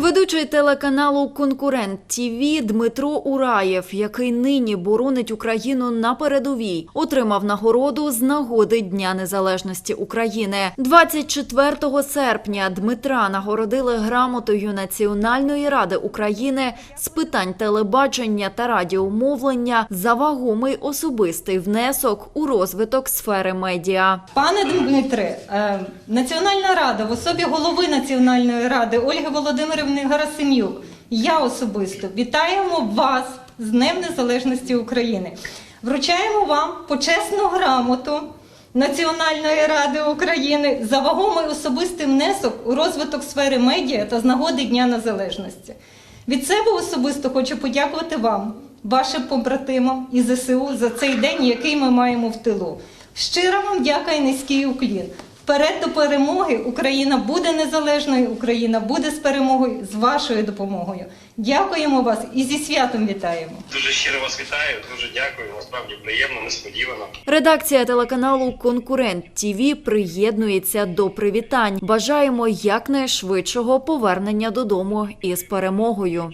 Ведучий телеканалу Конкурент ТІВІ Дмитро Ураєв, який нині боронить Україну на передовій, отримав нагороду з нагоди Дня Незалежності України. 24 серпня Дмитра нагородили грамотою Національної ради України з питань телебачення та радіомовлення за вагомий особистий внесок у розвиток сфери медіа. Пане Дмитре, е, Національна рада в особі голови Національної ради Ольги Володимирівни Гарасимюк, я особисто вітаємо вас з Днем Незалежності України. Вручаємо вам почесну грамоту Національної ради України за вагомий особистий внесок у розвиток сфери медіа та з нагоди Дня Незалежності. Від себе особисто хочу подякувати вам, вашим побратимам і ЗСУ за цей день, який ми маємо в тилу. Щиро вам дяка і низький уклін. Вперед до перемоги Україна буде незалежною, Україна буде з перемогою з вашою допомогою. Дякуємо вас і зі святом вітаємо. Дуже щиро вас вітаю, дуже дякую. Насправді приємно, несподівано. Редакція телеканалу Конкурент ТІВІ приєднується до привітань. Бажаємо якнайшвидшого повернення додому із перемогою.